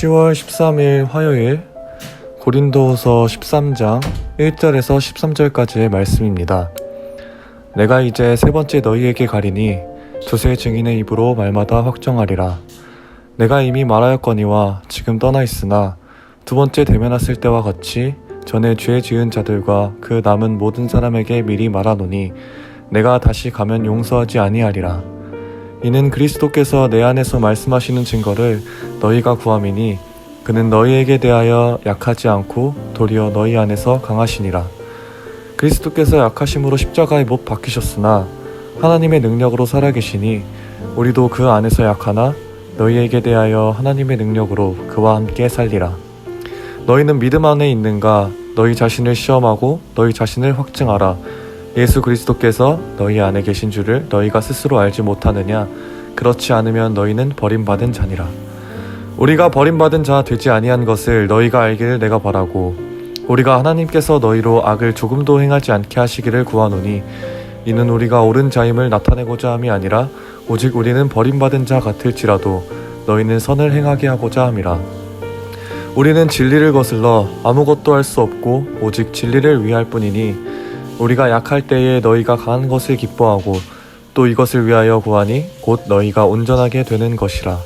10월 13일 화요일 고린도후서 13장 1절에서 13절까지의 말씀입니다. 내가 이제 세 번째 너희에게 가리니 두세 증인의 입으로 말마다 확정하리라. 내가 이미 말하였거니와 지금 떠나 있으나 두 번째 대면했을 때와 같이 전에 죄 지은 자들과 그 남은 모든 사람에게 미리 말하노니 내가 다시 가면 용서하지 아니하리라. 이는 그리스도께서 내 안에서 말씀하시는 증거를 너희가 구함이니 그는 너희에게 대하여 약하지 않고 도리어 너희 안에서 강하시니라. 그리스도께서 약하심으로 십자가에 못 박히셨으나 하나님의 능력으로 살아계시니 우리도 그 안에서 약하나 너희에게 대하여 하나님의 능력으로 그와 함께 살리라. 너희는 믿음 안에 있는가? 너희 자신을 시험하고 너희 자신을 확증하라. 예수 그리스도께서 너희 안에 계신 줄을 너희가 스스로 알지 못하느냐? 그렇지 않으면 너희는 버림받은 자니라. 우리가 버림받은 자 되지 아니한 것을 너희가 알기를 내가 바라고 우리가 하나님께서 너희로 악을 조금도 행하지 않게 하시기를 구하노니 이는 우리가 옳은 자임을 나타내고자 함이 아니라 오직 우리는 버림받은 자 같을지라도 너희는 선을 행하게 하고자 함이라. 우리는 진리를 거슬러 아무것도 할 수 없고 오직 진리를 위할 뿐이니 우리가 약할 때에 너희가 강한 것을 기뻐하고 또 이것을 위하여 구하니 곧 너희가 온전하게 되는 것이라.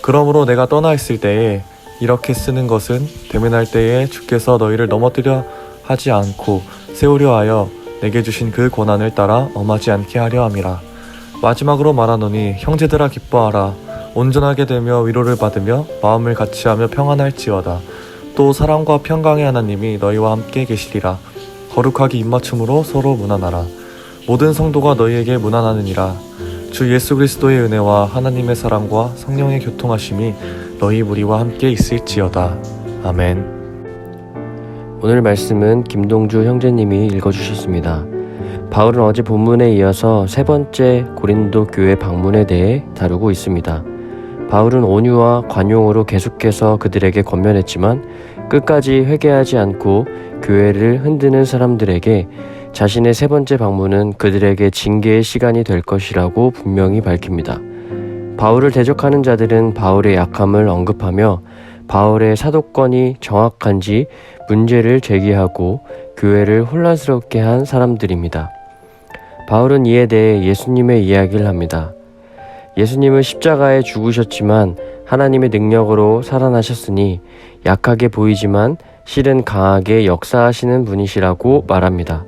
그러므로 내가 떠나 있을 때에 이렇게 쓰는 것은 대면할 때에 주께서 너희를 넘어뜨려 하지 않고 세우려 하여 내게 주신 그 권한을 따라 엄하지 않게 하려 함이라. 마지막으로 말하노니 형제들아 기뻐하라. 온전하게 되며 위로를 받으며 마음을 같이하며 평안할지어다. 또 사랑과 평강의 하나님이 너희와 함께 계시리라. 거룩하게 입맞춤으로 서로 무난하라. 모든 성도가 너희에게 무난하느니라. 주 예수 그리스도의 은혜와 하나님의 사랑과 성령의 교통하심이 너희 무리와 함께 있을지어다. 아멘. 오늘 말씀은 김동주 형제님이 읽어주셨습니다. 바울은 어제 본문에 이어서 세 번째 고린도 교회 방문에 대해 다루고 있습니다. 바울은 온유와 관용으로 계속해서 그들에게 권면했지만 끝까지 회개하지 않고 교회를 흔드는 사람들에게 자신의 세 번째 방문은 그들에게 징계의 시간이 될 것이라고 분명히 밝힙니다. 바울을 대적하는 자들은 바울의 약함을 언급하며 바울의 사도권이 정확한지 문제를 제기하고 교회를 혼란스럽게 한 사람들입니다. 바울은 이에 대해 예수님의 이야기를 합니다. 예수님은 십자가에 죽으셨지만 하나님의 능력으로 살아나셨으니 약하게 보이지만 실은 강하게 역사하시는 분이시라고 말합니다.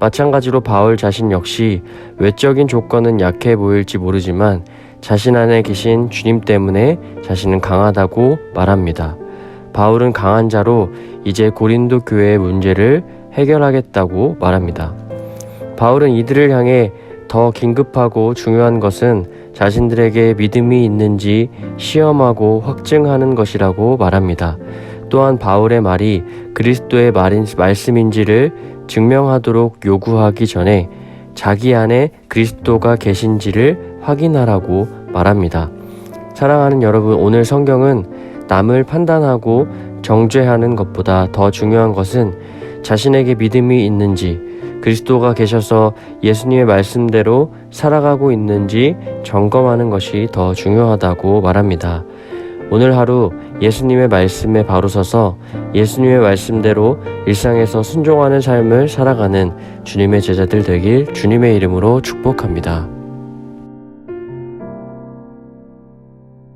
마찬가지로 바울 자신 역시 외적인 조건은 약해 보일지 모르지만 자신 안에 계신 주님 때문에 자신은 강하다고 말합니다. 바울은 강한 자로 이제 고린도 교회의 문제를 해결하겠다고 말합니다. 바울은 이들을 향해 더 긴급하고 중요한 것은 자신들에게 믿음이 있는지 시험하고 확증하는 것이라고 말합니다. 또한 바울의 말이 그리스도의 말인, 말씀인지를 증명하도록 요구하기 전에 자기 안에 그리스도가 계신지를 확인하라고 말합니다. 사랑하는 여러분, 오늘 성경은 남을 판단하고 정죄하는 것보다 더 중요한 것은 자신에게 믿음이 있는지, 그리스도가 계셔서 예수님의 말씀대로 살아가고 있는지 점검하는 것이 더 중요하다고 말합니다. 오늘 하루 예수님의 말씀에 바로 서서 예수님의 말씀대로 일상에서 순종하는 삶을 살아가는 주님의 제자들 되길 주님의 이름으로 축복합니다.